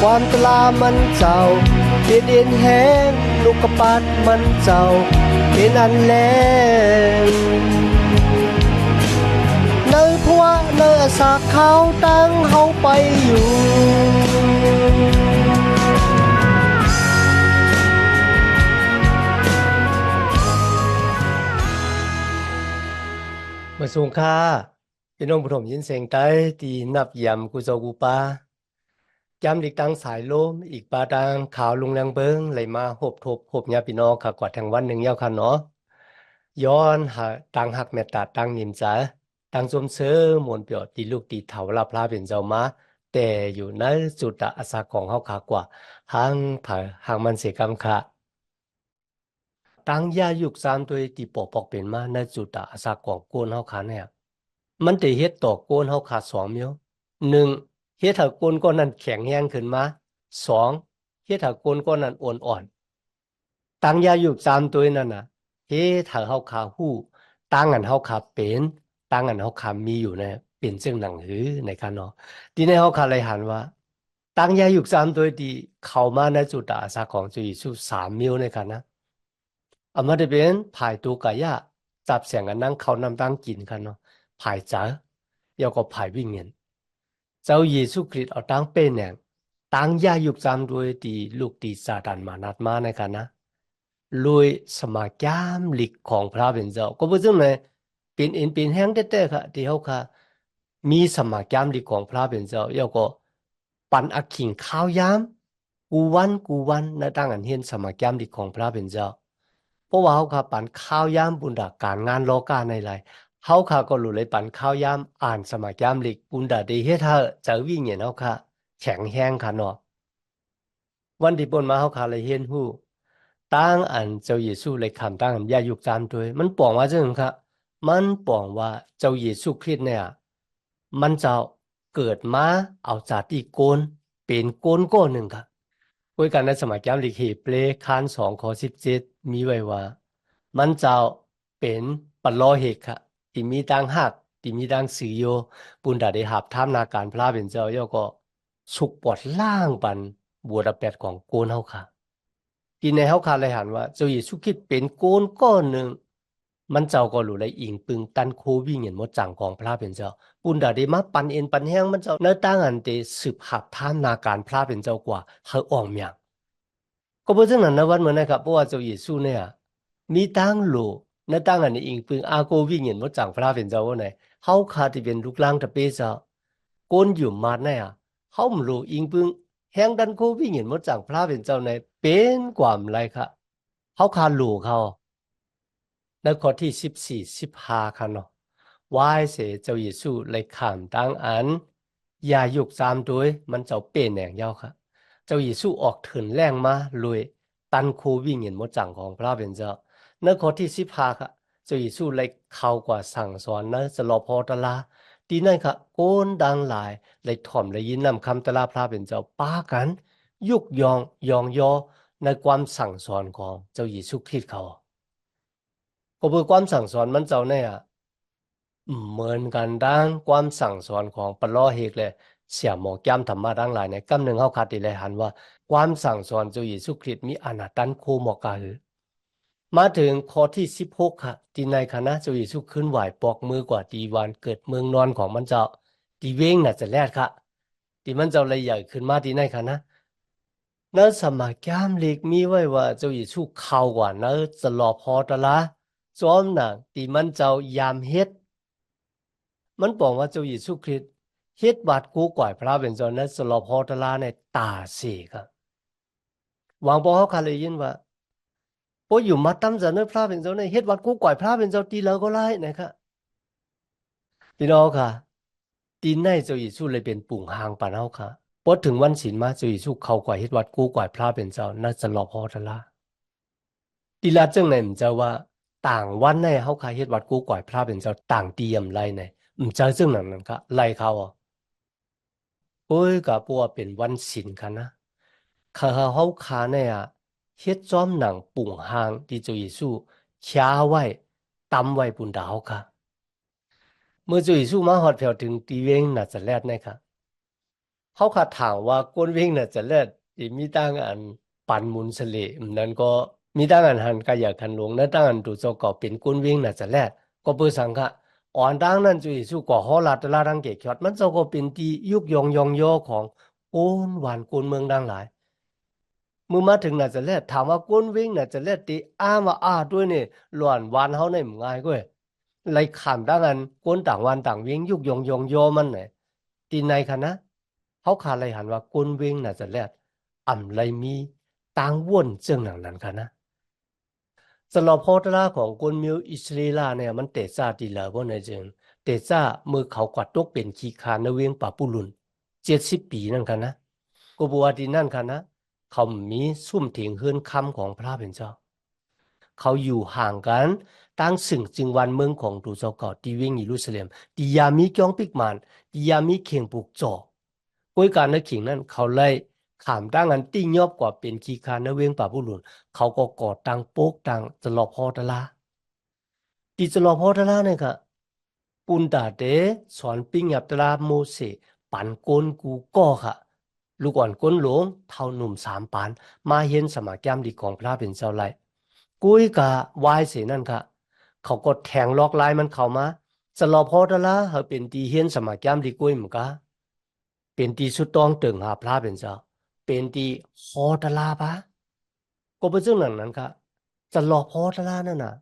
ความตลามันเจ้าเป็นเอ็นแห้งลูกกระปัดมันเจ้าเป็นอันแลงเนยพัวเนยสากเขาตั้งเฮาไปอยู่มาสูงค่าพี่น้องผู้ชมยินเสียงใต้ที่นับยำกุโจกุปา ยำอีกตังสายลมอีกปาดังขาวลุงแรงเบิงไหลมาหบทบหบยาพี่น้องค่ะกว่าทางวันหนึ่งเย้าค่ะเนาะย้อนหาตังหักเมตตาตังนิมจ๋าตังสมเสอมวลเปียวตีลูกตีเถาลาพลาเป็นเจ้ามาแต่อยู่ในจุดอาสาของเฮาค่ะกว่าหางผาหางมันเสกรรมค่ะตังยายุกสามตัวที่ปอกปอกเป็นมาในจุดอาสาของโกนเฮาค่ะเนี่ยมันได้เฮ็ดต่อโกนเฮาขาดสองเมียวหนึ่ง เฮ็ดให้โกนก้อนนั้นแข็งแรงขึ้นมาสองเฮ็ดให้โกนก้อนนั้นอ่อนอ่อนตังยาอยู่สามตัวนั่นน่ะเฮ็ดให้เฮาขาหู้ตังอันเฮาขาเป็นตังอันเฮาขามีอยู่เนี่ยเป็นซึ่งหนังหือในคันเนาะทีนี้เฮาขาเลยหันว่า ตังยาอยู่สามตัวที่เข้ามาในจุดอาสาของจุยสุสามมิวในคันนะอามาได้เป็นภายตัวกายะจับเสียงกันนั่งเขานำตั้งกินกันเนาะ 排者，有个排边人。 เจ้าเยซูคริสต์เอาตั้งเป็นเนี่ยตั้งยายุกจำด้วยดีลูกดีซาตานมานัดมาในกันนะรวยสมาจามหลิกของพระเป็นเจ้าก็เป็นเรื่องเลยเป็นเอ็นเป็นแห้งเต้ๆค่ะที่เขาค่ะ มีสมาจามหลิกของพระเป็นเจ้าแล้วก็ปันอักขิงข้าวยามกูวันกูวันในตั้งอันเห็นสมาจามหลิกของพระเป็นเจ้าเพราะว่าเขาค่ะปันข้าวยามบุญดาการงานโลกาในไร เฮาค่ะก็รู้เลยปันข้าวยามอ่านสมัครยามลิกปุนดาด้เฮ็ดให้เจ้าวิญญาณเฮาค่ะแข็งแรงค่ะเนาะวันที่ปนมาเฮาค่ะเลยเห็นฮู้ตั้งอันเจ้าเยซูเลยคำตั้งอันยายุกตามด้วยมันบอกว่าจังค่ะมันบอกว่าเจ้าเยซูคริสต์เนี่ย มันจะเกิดมาเอาจากที่โกนเป็นโกนก้อนหนึ่งค่ะคุยกันในสมัยยามลิกเฮเปรคาน2ข้อ17มีไว้ว่า มันจะเป็นปะโลเหกค่ะ ที่มีดังหักที่มีดังสือโยปุณดาได้หับท่ามนาการพระเป็นเจ้าย่อก็สุกปอดล่างปันบัวระแปดของโกนเฮาค่ะที่ในเฮาค่ะเลยหันว่า เจ้าเยซูคริสต์เป็นโกนก้อนหนึ่งมันเจ้าก็รู้เลยอิงปึงตันโควิเงินมดจังของพระเป็นเจ้า ปุณดาได้มาปันเอ็นปันแห้งมันเจ้าเนื้อตั้งอันเตสืบหับท่ามนาการพระเป็นเจ้ากว่าเฮาอ่องเมียงก็บ่ซึ่งนั้นนะวันเหมือนนะครับเพราะว่าเจ้าเยซูเนี่ยมีตั้งโล 那当然，你因为阿哥วิญญาณว่าจังพระเป็นเจ้าว่าไหนเขาขาดที่เป็นลูกหลางตะเปซะก้นอยู่มาแน่อะเขาไม่รู้อิงปึงแห่งดันโควิญญาณว่าจังพระเป็นเจ้าในเป็นความไรค่ะเขาขาดรู้เขาในข้อที่สิบสี่สิบห้าค่ะเนาะวายเสเจ้าเยซูเลยขามตั้งอันอย่ายุกสามด้วยมันเจ้าเป็นแหน่งยาวค่ะ เจ้าเยซูออกถึงแรงมาเลยตันโควิญญาณว่าจังของพระเป็นเจ้า ในข้อที่สิบหาค่ะจ้าเยซูเลยเข้ากว่าสั่งสอนนะสลอพอตลาดีนั่นค่ะโกนดังหลายเลยถ่อมเลยยินนำคำตลาพระเป็นเจ้าป้ากัน ยุกยองยองยอในความสั่งสอนของเจ้าเยซูคริสต์เขาก็เพื่อความสั่งสอนมันเจ้าเนี่ยเหมือนกันดังความสั่งสอนของปลอเฮกเลยเสียหมอแก้มธรรมะดังหลายในกำหนึ่งเขาขาดดีเลยหันว่า ความสั่งสอนเจ้าเยซูคริสต์มีอนาตันโคหมอกาหือ มาถึงข้อที่สิบหกค่ะ ที่ในคณะเจ้าเยซูขึ้นไหวปอกมือกว่าตีวันเกิดเมืองนอนของมันเจ้าตีเว้งน่ะจะแรดค่ะที่มันเจ้าเลยใหญ่ขึ้นมาที่ในคณะเนื้อสมัครแก้มเล็กมีไว้ว่าเจ้าเยซูเข้ากว่าเนื้อจะรอพอตะละจอมหนังที่มันเจ้ายามเฮ็ด มันบอกว่าเจ้าเยซูคริสต์เฮ็ดบาดกูก่อยพระเป็นเจ้านั้นสลอพอตะลาในตาเสครับหวังบอกเขาคาเลยยินว่า พออยู่มาตั้มจะนึกพระเป็นเจ้าในเฮ็ดวัดกู้ก่อยพระเป็นเจ้าตีแล้วก็ไล่นะครับพี่น้องค่ะตีในเจ้าเยซูเลยเป็นปุ่งหางปานเฮาค่ะพอถึงวันศีลมาเจ้าเยซูเขาก่อยเฮ็ดวัดกู้ก่อยพระเป็นเจ้าน่าจะรอพอตะลาตีลาจังไหนมันจะว่า ต่างวันในเฮาค่ะเฮ็ดวัดกู้ก่อยพระเป็นเจ้าต่างเตรียมไรในมนจะซึ่งนั้นนั่นก็ไล่เขาอะโอ้ยก็ปัวเป็นวันศีลค่ะนะข้าเฮาคาเนี่ย เฮ็ดจอมหนังปุ่งหางที่เจ้าเยซูค้าไว้ตำไว้บุญดาวค่ะ เมื่อเจ้าเยซูมาฮอดแผ่วถึงตีเวงนาซาเรตเนี่ยค่ะเขาขาถามว่าก้นวิ่งน่ะจะเลิศที่มีตั้งอันปันมุนสเลนั้นก็มีตั้งอันหันกายคันหลวงนั้นตั้งอันดูเจ้าก็เป็นก้นวิ่งน่ะจะเลิศก็เปิดสังฆะอ่อนดังนั้นจุยสู้ก่อฮอลาตลาดังเกะขอดมันเจ้าก็เป็นที่ยุกยองยองโยของโอนหวานโกนเมืองดังหลาย มือมาถึงน่ะจะเลิศถามว่าก้นวิ่งน่ะจะเลิศตีอ้ามาอ้าด้วยนี่หลวนวานเฮาในมงง่ายก้วยไล่ขามดังอันก้นต่างวันต่างวิ่งยุกยองยองโยมันไหนตีในคะนะเขาขาเลยหันว่าก้นเวงน่ะจะแลดอ่ำเลยมีต่างว่นเจิงหนังนั้นค่ะสำหรับตราของก้นมิวอิสราเอลเนี่ยมันเตะซาดีแล้วบ่ในจึงเตะซามือเขากวัดตกเป็นขี้คานในเวียงป่าปุลุนเจ็ดสิบปีนั่นค่ะก็บัวดีนั่นค่ะนะ เขามีซุ่มถิงเฮือนคำของพระเป็นเจ้า เขาอยู่ห่างกันตั้งสึงจึงวันเมืองของดูเจ้าเก่าที่วียงเยรูซาเล็มที่ยามีจ้องปิกมันที่ยามีเข่งปลูกจอกกุ้ยการนึกขิงนั้นเขาเลยขามตั้งอันติ้ยอบกว่าเป็นขีคานเวงป่าบุรุษเขาก็ก่อตั้งโป๊กตั้งตลอพอตะลาตีตลอพอตะลาเนี่ยค่ะปุนตาเตสอนปิ้งหยับตะลาโมเสปันโกนกูก็ค่ะ ลูกอ่อนก้นหลวงเท่าหนุ่มสามปาน มาเห็นสมาแก้มดีของพระเป็นเจ้าไรกุ้ยกะวายเสนั่นค่ะเขาก็แทงลอกลายมันเข้ามาสลอพอตะลาเขาเป็นตีเห็นสมาแก้มดีกุ้ยมกันเป็นตีสุดต้องตึงหาพระเป็นเจ้า เป็นตีฮอตลาปะก็เป็นเรื่องหนั้นนั้นครับจะหลอกฮอตลานั่นน่ะ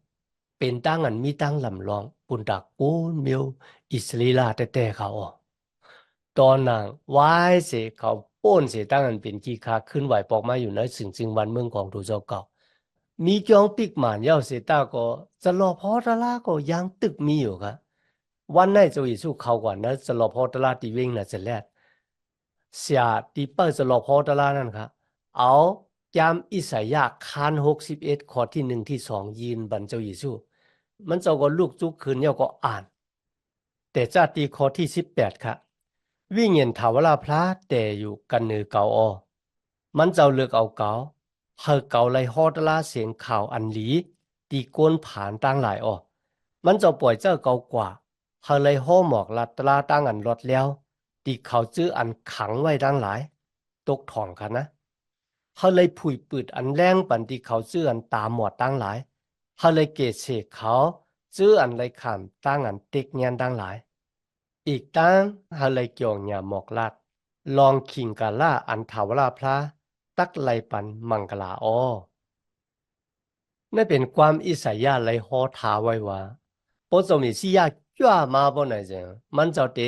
เป็นตั้งอันมีตั้งลำลอง ปุนดักกูนเมียวอิสลีลาแต่แต่เขาออตอนนั้นวายเสเขา โอนเสียตั้งอันเป็นกีคาขึ้นไหวปอกมาอยู่ในสิ่งจึงวันเมืองของดูเจ้าเก่า มีจองปิกหมานเย้าเสียต้าก็จะรอพอตะลาก็ยังตึกมีอยู่ครับวันไหนเจ้าอีสู้เขากว่านะจะรอพอตะล่าตีเวงนะจะแลดเสียตีเปิดจะรอพอตะล่านั่นครับเอายามอิสายาคานหกสิบเอ็ดข้อที่หนึ่งที่สองยืนบันเจ้าอีสู้มันเจ้าก็ลูกจุกคืนเย้าก็อ่าน แต่จ้าตีข้อที่สิบแปดครับ วิญญาณทาวราพระแต่อยู่กันเนือเก่าออมันเจ้าเลือกเอาเก่าเฮาเก่าไลฮอดลาเสียงข่าวอันหลี ตีก้นผ่านตั้งหลายออมันเจ้าปล่อยเจ้าเก่ากว่าเฮาเลยห้อหมอกลัดตลาตั้งอันรถแล้วที่เขาจื้ออันขังไว้ดังหลาย ตกถ่องค่ะนะเขาเลยผุยปืดอันแรงปันที่เขาจื้ออันตาหมอดดังหลายเขาเลยเกศเสกเขาจื้ออันเลยขามตั้งอันติกเงียนดังหลาย อีกตั้งเขาเลยเกี่ยวหยาหมอกลัด ลองขิงกาล่าอันถาวราพระตักไลปันมังกลาอ้อนั่นเป็นความอิสยาห์เลยฮอทาไว้ว่าปสมิสิยาจ้ามาบ่ไหนจังมันจะเต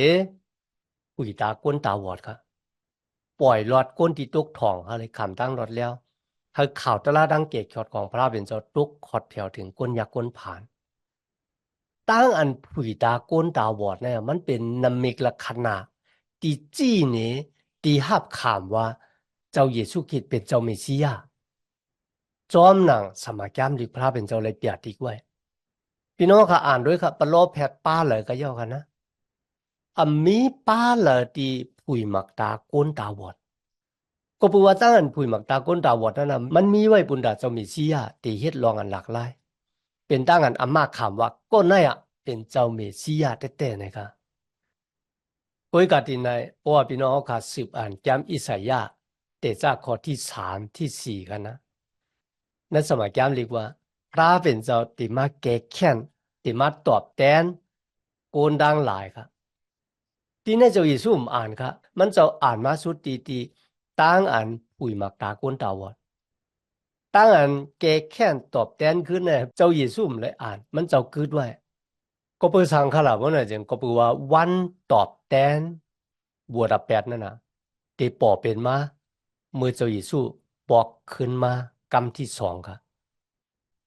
หุยตาก้นตาวอดค่ะปล่อยหลอดก้นที่ตุกถ่องเขาเลยขำตั้งรถแล้วเขาข่าวตะลาดังเกตขอดของพระเป็นเจ้าตุกขอดแถวถึงก้นยักษ์ก้นผ่าน ตั้งอันผู้ตาก้นตาวอดเนี่ยมันเป็นนามิกละขนาดตีจี้เนี่ยตีหับขามว่า เจ้าเยซูคริสต์เป็นเจ้าเมสสิยาจอมหนังสมัาแก้มดิพระเป็นเจ้าเลยเปียติกไว้พี่น้องค่ะอ่านด้วยค่ะปลอบแพทป้าเลยก็ย่อกันนะอันมีป้าเลยตีผู้หมักตาก้นตาวอดก็ปว่าตั้งอันผู้หมักตาก้นตาวอดนั่นนะมันมีไว้บุญดาเจ้าเมสสิยาตีเฮ็ดลองอันหลากหลาย เป็นตั้งอันอามาขามว่าก้นนั่นอะเป็นเจ้าเมีเสียแต่แต่นะคะโอยกาตินายเพราะว่าพี่น้องเขาดสืบอ่านจำอิสยาเตจากข้อที่สามที่สี่กันนะนั่นสมัยจำเรียกว่า พระเป็นเจ้าติมาแก่แค้นติมาตอบแทนโกนดังหลายครับที่นี่เจ้าเยซูมอ่านครับมันจ้าอ่านมาสุดตีตีตั้งอันปุยมักตาก้นตาวด ตั้งอันแกแค่นตอบแทนขึ้นนะเจ้าเยซูมเลยอ่านมันเจ้าคืดไว้ก็เปิดสังขละว่าน่ะจังก็เปิดว่าวันตอบแทนบวชแปดนั่นนะตีปอเป็นมาเมื่อเจ้าเยซูบอกขึ้นมากำที่สองครับ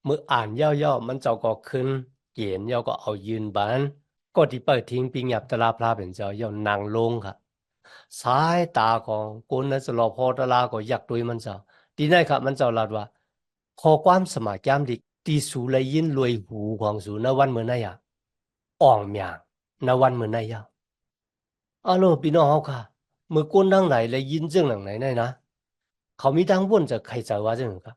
เมื่ออ่านย่อๆมันเจ้าก็ขึ้นเกียนย่อก็เอายืนบานก็ที่เปิดทิ้งปิงหยับตะลาพระเป็นเจ้าย่อนั่งลงครับสายตาของคนนั้นสลอพอตะลาก็อยากด้วยมันเจ้า ดีนั่นครับมันเจ้าลาดว่าขอความสมัครใจดิตีสูเลยยินรวยหูของสูนวันเมื่อไหร่อะอ่องเมียงนวันเมื่อไหร่อะอ้าวโลพี่น้องเขาค่ะเมื่อก้นดังไหนเลยยินเรื่องหลังไหนได้นะเขามีดังว่นจะใครจะว่าเรื่องครับ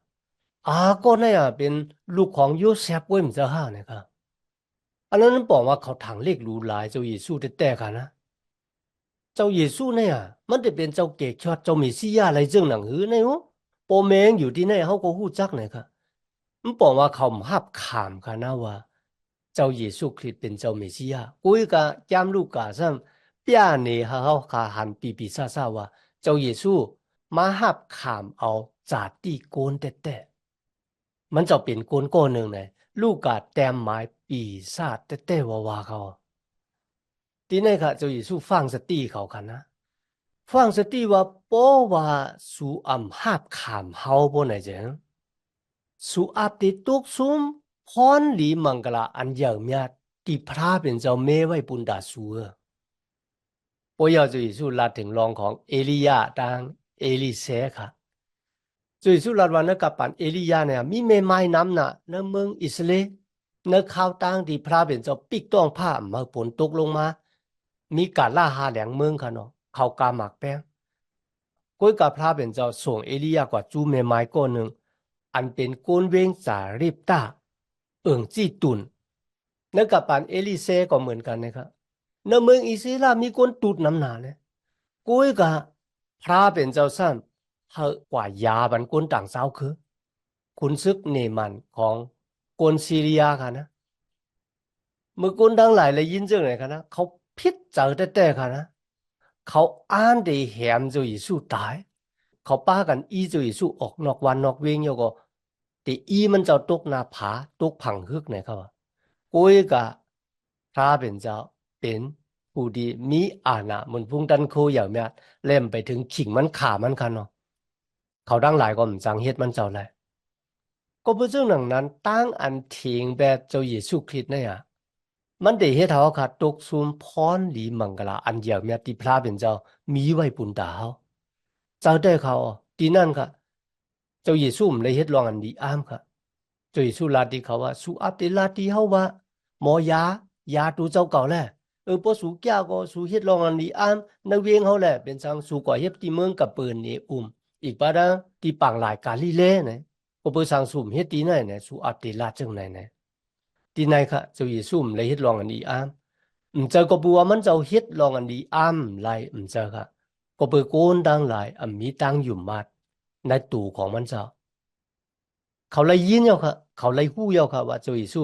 อ่าก็นั่นอะเป็นลูกของโยเซฟเว้ยมนจะห้านะครับอันนั้นบอกว่าเขาถังเลขรูหลายเจ้าเยซูแต่แต่กันนะเจ้าเยซูเนี่ยมันได้เป็นเจ้าเกศชอดเจ้ามสสิยาอะไรจึงหนังหือในหู โปแมงอยู่ที่ไหนเฮาก็ฮู้จักเลยค่ะมันบอกว่าเขาหับขามค่ะนะว่า เจ้าเยซูคริสต์เป็นเจ้าเมสสิยากุยกะจามลูกกาซัมเปียเนเฮาเฮาคาหันปีปีซาซาว่า เจ้าเยซูมาหับขามเอาจากที่โกนแต่แต่มันจะเป็นโกนก้อนหนึ่งเลยลูกกาแต้มหมายปีศาจแต่แต่ว่าว่าเขา ทีนี้ค่ะเจ้าเยซูฟังสติเขากันนะ ฟังสติว่าเพราะว่าสูอำหับขามเฮาบ่ไหนจังสูอับติตุกซุมพรหลีมังกลาอันเยอะมียที่พระเป็นเจ้าเมไว้ปุนดาสูเออพระเยซูเยซูลาถึงรองของเอลียาดังเอลิเซค่ะจ้าเยซูลาว่านกับปันเอลียาเนี่ยมีเมไม้น้ำน่ะในเมืองอิสเลในข่าวต่างที่พระเป็นเจ้าปิกต้องผ้ามาฝนตกลงมา มีการล่าหาแหลงเมืองค่ะเนาะ เขากาหมากแป้งก้ยกับพระเป็นเจ้าส่งเอลียากว่าจูเมไม้ก้อนหนึ่งอันเป็นโกนเวงจารีบตาเอิงจีตุนนั่นกับปานเอลิเซก็เหมือนกันนะครับในเมืองอิสราเอลมีคนตูดน้ำหนาเลยก้ยกับพระเป็นเจ้าสั้นเฮกว่ายาบันคนต่างสาวคือ คุณซึกเนมันของคนซีเรียค่ะนะเมื่อคนทั้งหลายเลยยินเรื่องไหนกันนะเขาพิษเจอแต่แต่ค่ะนะ เขาอ่านได้แหมจ้าเยซูตาย เขาป้ากันอีจ้าเยซูออกนอกวันนอกเวงโยก็แต่อีมันจ้าตกหน้าผาตกผังฮึกไหนครับว่ากุยกะพระเป็นเจ้าเป็นผู้ดีมีอานะมันพุ่งดันโคอย่างเนี้ยเล่มไปถึงขิงมันขามันคันเนาะเขาดังหลายก็มันจังเฮ็ดมันเจ้าแหละก็เพื่อเรื่องหนังนั้นตั้งอันเถียงแบบเจ้าเยซูคริสต์เนี่ย มันได้เฮ็ดให้เฮาค่ะตกซุมพรหลีมังกลาอันเดียวเมียที่พระเป็นเจ้ามีไว้ปุ่นตาเฮาเจ้าได้เขาที่นั่นค่ะ เจ้าเยซูมเลยเฮ็ดลองอันดีอ้ามค่ะ เจ้าเยซูลาติเขาว่าสุอับติลาติเฮาว่าหมอยายาตูเจ้าเก่าแลเออพอสูแก้วก็สูเฮ็ดลองอันดีอ้ามในเวียงเฮาแหละเป็นสังสูก่อเฮ็ดที่เมืองกับปืนนี่อุ้มอีกปะดังที่ปังหลายกาลิเลนะก็เปิดสังสุมเฮ็ดที่ไหนนะสูอับติลาจังไหนนะ ที่ไหนค่ะเจ้าเยซูมเลยเฮ็ดลองอันดีอ้าม唔เจอก็บัวมันเจ้าเฮ็ดลองอันดีอ้ามไล唔เจอค่ะก็เปิดโกนดังลายอันมีตังอยู่มาดในตู่ของมันเจ้าเขาเลยยินเยาค่ะ เขาเลยฮู้เยาค่ะว่าเจ้าเยซู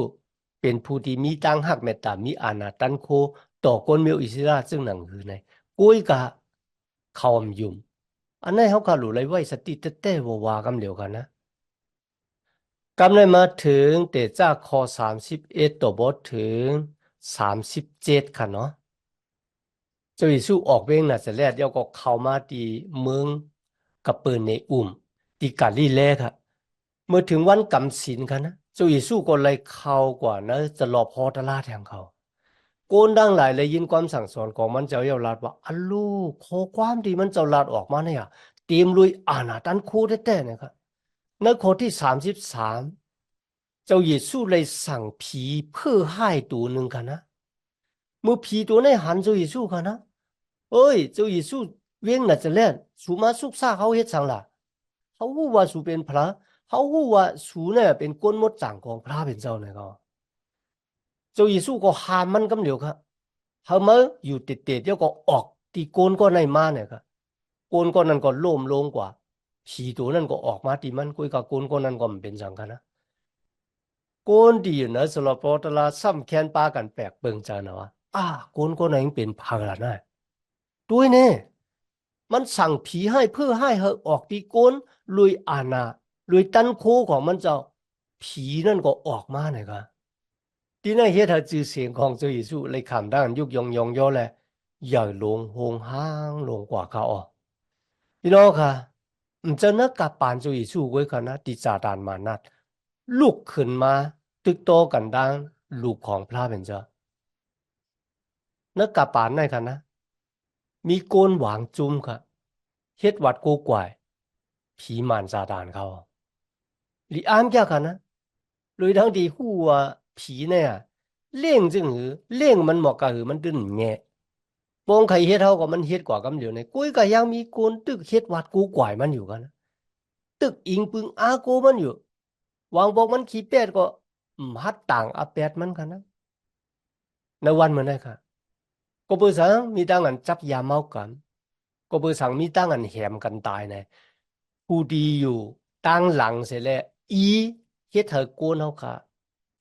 เป็นผู้ที่มีตังหักเมตตามีอานาตันโค ต่อคนเมียวอิสราซึ่งหนังหือในกุ้ยกะเขาอมยุมอันนั้นเขาก็รู้เลยว่าสติเต้ๆว่าๆกำเหลียวกันนะ กำเลยมาถึงเตจากข้อสามสิบเอ็ดตัวบทถึงสามสิบเจ็ดค่ะเนาะจ้าเยซูออกเว้งนาซาเรตแล้วก็เข้ามาที่เมืองกับเปิเนอุ่มที่กาลิเลค่ะเมื่อถึงวันกำศีลค่ะนะจ้าเยซูก็เลยเข้ากว่านะจะรอพอตลาดแห่งเขาโกนดังหลายเลยยินความสั่งสอนของมันเจ้าเยาวราชว่าอัลลูกขอความดีมันเจ้าลาดออกมาเนี่ยเตรียมลุยอาณาตันคูแท้ๆนะครับ นข้อที่สามสิบสามเจ้าเยซูเลยสั่งผีเพื่อให้ตัวหนึ่งกันนะเมื่อผีตัวนั้นหันเจ้าเยซูกันนะเอ้ย เจ้าเยซูเวียงน่ะจะเล่นสูมาสุกซาเขาเฮ็ดสังล่ะเขาฮู้ว่าสูเป็นพระเขาฮู้ว่าสูเนี่ยเป็นก้นมดจ่างของพระเป็นเจ้าเนี่ยก็เจ้าเยซูก็ห้ามมันกำเหลียวครับเขาเมาออยู่ติดๆเดี๋ยวก็ออกตีโกนก็ในมาเนี่ยครับโกนก็นั้นก็โล่มลงกว่า ผีตัวนั้นก็ออกมาที่มันกุยกับโกนก็นั้นก็มันเป็นสังกันนะโกนดีอยู่นะสำหรับพอตลาซ้ำแค้นปากันแปลกเบิ่งจานะว่าอ่าโกนก็นั้นเป็นพาละนะด้วยเนี่ยมันสั่งผีให้เพื่อให้เฮาออกตีโกนลุยอาณาลุยตันโคของมันเจ้า ผีนั่นก็ออกมาเนี่ยครับทีนั้นเฮ็ดให้ชื่อเสียงของเจ้าเยซูเลยขำด้านยุกยองยองย่อแหลใหญ่ลงหงห้างลงกว่าเขาอ๋อพี่น้องค่ะ 唔จะนักกับปานเจ้าเยซูไว้คนะที่าตานมานัดลุกขึ้นมาตึกโตกันดังลูกของพระเป็นเจ้านักกับปานไหนค่ะนะ มีโกนหวางจุ้มค่ะเฮ็ดวัดกูกวายผีมารซาตานเขาลีออ้ามแก่ค่ะนะเลยทั้งที่ฮู้ว่าผีเนี่ยเล่งจึงหือเล่งมันเหมาะกับหือมันดึนแงะ ปองใครเฮ็ดเฮาก็มันเฮ็ดกว่ากํเหลียวในกุ้ยก็ยังมีโกนตึกเฮ็ดวัดกูกวายมันอยู่กันตึกอิงปึงอาโกมันอยู่วางบอกมันขี้เป็ดก็อืมฮัดต่างอาเป็ดมันกันนะในวันเหมือนได้ค่ะก็เปิสังมีตั้งอันจับยาเมากัน ก็เปิสังมีตั้งอันแหมกันตายเนี่ยผู้ดีอยู่ตั้งหลังเสร็จแล้วอีเฮ็ดเธอกวนเฮาค่ะ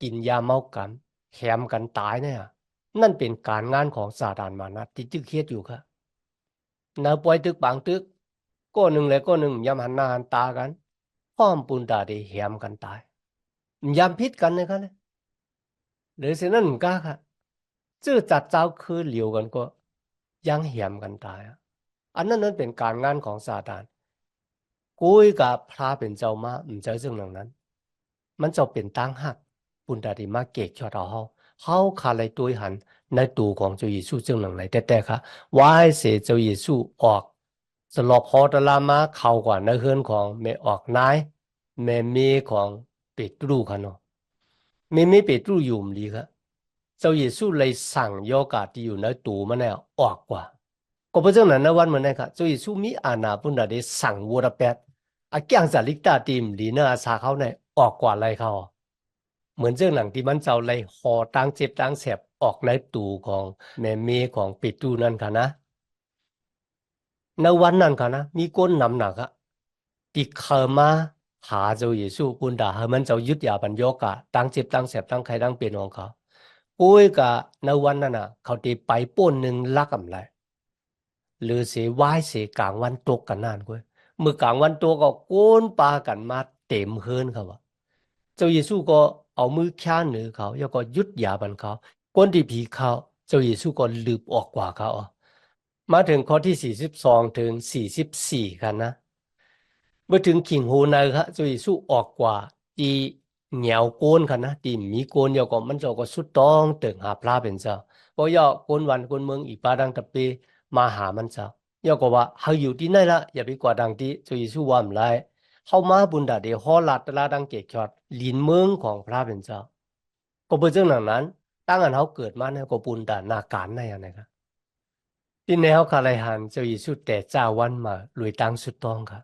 กินยาเมากันแหมกันตายเนี่ย นั่นเป็นการงานของซาตานมานะที่จึกเฮ็ดอยู่ค่ะนาปล่อยตึกบางตึกก็หนึ่งแล้วก็หนึ่งยามหันหน้าหันตากันพ้อมปุนตาด้แหมกันตายยามพิษกันนะครับเนี่ยหรือเช่นนั้นก็ค่ะจื้อจัดเจ้าคือเหลียวกันก็ยังแหมกันตายอันนั้นนั้นเป็นการงานของซาตานกุยกับพระเป็นเจ้ามา唔知ซึ่งนั้นนั้น มันจะเป็นตั้งหักปุนดาดิมาเกกชอดเอาเฮา เฮาคาเลยตัวหันในตูของเจ้าเยซูจึงหนังไหนแต่แต่ค่ะวายเสเจ้าเยซูออกสลบพอตลามาเข้ากว่าในเฮือนของแม่ออกนายแม่เมของเปตรูค่ะเนาะแม่เมเปตรูอยู่มลีค่ะเจ้าเยซูเลยสั่งโยกาที่อยู่ในตูมันเนี่ยออกกว่า ก็เพราะฉะนั้นในวันมันเนี่ยค่ะเจ้าเยซูมีอาณาปุนดาดิสั่งวัวระแปดอาแกงสาลิกตาตีมลีเนอาสาเขาเนี่ยออกกว่าอะไรเขา เหมือนเรื่องหนังที่มันเจ้าเลยหอตังเจ็บตังแสบออกในตูของแม่เมของปิดตูนั่นค่ะนะในวันนั้นค่ะนะมีก้นนำหนักอะติเคมาหาเจ้าเยซูปุนดาให้มันเจ้ายึดยาบัญโยกะตั้งเจ็บตั้งแสบตั้งใครตั้งเป็นของเขาปุ้ยกะในวันนั้นน่ะ เขาตีไปป้นหนึ่งลักกำไรหรือเสียไหวเสียกลางวันตกกันนานกุ้ยเมื่อกลางวันตัวก็โกนปากันมาเต็มเฮือนเขาว่าเจ้าเยซูก็ เอามือแค้นเหนือเขาแล้วก็ยุดหยาบันเขาก้นที่ผีเขาเจ้าเยซูก็หลืบออกกว่าเขามาถึงข้อที่สี่สิบสองถึงสี่สิบสี่กันนะเมื่อถึงขิงหูนะครับเจ้าเยซูออกกว่าทีเหนียวโกนค่ะนะทีมีโกนเดียวก็มันเจ้าก็สุดต้องเติงหาพระเป็นเจ้าเพราะย่อโกนวันโกนเมืองอีปาดังตะเปมาหามันเจ้าย่อก็ว่าเขาอยู่ที่ไหนละอย่าไปกว่าดังที่เจ้าเยซูว่ามไล เขามาบุญดาเดียวฮอลัดตลาดังเกจอดลินเมืองของพระเป็นเจ้า ก็เป็นเรื่องนั้น ตั้งอันเขาเกิดมาเนี่ยก็บุญดานาการในอะไรครับที่แนวคาไลหันจะยิสูแต่เจ้าวันมาลุยตังสุดต้องครับ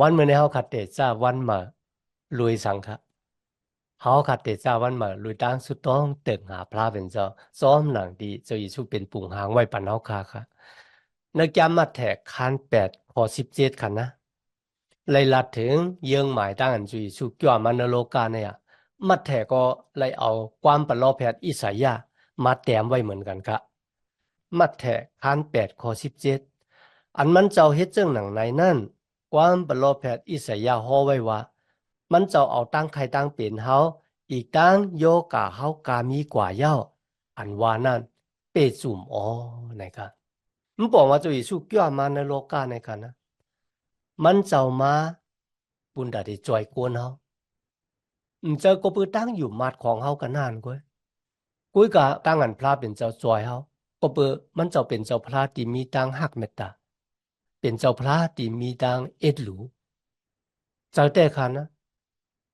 วันเมื่อในเขาขัดแต่เจ้าวันมาลุยสังครับเขาขัดแต่เจ้าวันมาลุยตั้งสุดต้องเติงหาพระเป็นเจ้าซ้อมหลังดีจะยิสูเป็นปุ่งหางไว้ปันเขาคาครับนึกย้ำมาแทกคันแปดพอสิบเจ็ดคันนะ เลยลัดถึงยื่งหมายตั้งอันจุยสุกยอมันโลกาเนี่ยมัดแทก็เลยเอาความปลอแพทย์อิสายามาแต้มไว้เหมือนกันครับมัดแทกคันแปดข้อสิบเจ็ดอันมันเจ้าเฮ็ดเจ้งหนังในนั่น ความปลอแพทย์อิสายาห่อไว้ว่า มันเจ้าเอาตั้งใครตั้งเป็นเฮาอีกตั้งโยกาเฮากามีกว่าเย้า อันว่านั่นเปจุ่มอ๋อนะครับมันบอกว่าจะยิสูเกี่ยมาในโลกาในกันนะ มันเจ้ามาปุ่นดาที่จอยกวนเฮาอืมเจ้าก็ปือตั้งอยู่มาดของเฮากันนานกวยกุยกะตั้งอันพระเป็นเจ้าจอยเฮาก็เปือมันเจ้าเป็นเจ้าพระที่มีตังหักเมตตาเป็นเจ้าพระที่มีตังเอ็ดหลูเจ้าแต่คันนะ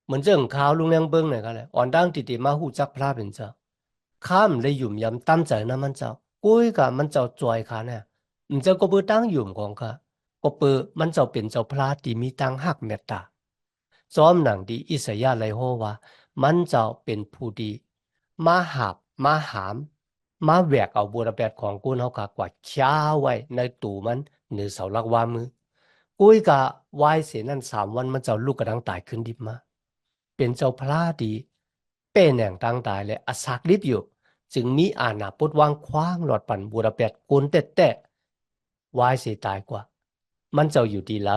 เหมือนเจ้าขาวลุงแรงเบิ้งหน่อยก็เลยอ่อนดังติติมาหูจักพระเป็นเจ้าข้ามเลยหยุ่มยำตั้มใจนะมันเจ้ากุ้ยกะมันเจ้าจอยคันเนี่ยมันเจ้าก็เปือตั้งอยู่มของกะ กบเป๋มัน就เป็นเจ้าพระที่มีตังหักเมตตาซ้อมหนังดีอิสยาเลยโฮว่า มันจะเป็นผู้ดี มาหับมาหาม มาแหวกเอาบุรแปดของกุนเขากากว่าช้าไว้ในตู่มันเหนือเสาลักวามือกุ้ยกะวายเสียนั่นสามวันมันจะลูกกระดังตายขึ้นดิบมา เป็นเจ้าพระดี เป็นแห่งตั้งตายและอาศักลิบอยู่ จึงมีอาณาปดวางคว้างหลอดปั่นบุรแปดกุนเตะเตะวายสิตายกว่า มันเจ้าอยู่ดีละ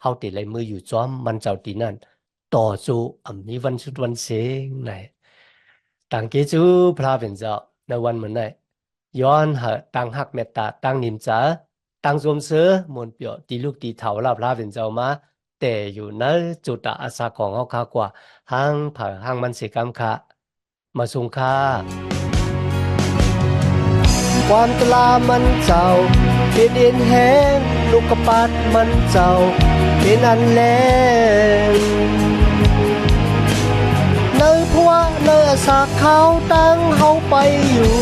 เฮาติเลยมืออยู่จอมมันเจ้าดีนั่นต่อสู้อ่ำมีวันสุดวันเสงไหนต่างเกจูพระเป็นเจ้าในวันเหมือนไหนย้อนหาตั้งหักเมตตาตั้งนิมจาตั้งสวมเสือมนเปียวตีลูกตีเถาลาพระเป็นเจ้ามาแต่อยู่ในจุดอาสาของเขาคากว่าห้างผ่าห้างมันเสกรรมคะมาสุงค่าความตลามันเจ้าเป็นเอ็นแหง ลูกกระปัดมันเจ้าเป็นอันแลงเนยพัวเนยสาเขาตั้งเฮาไปอยู่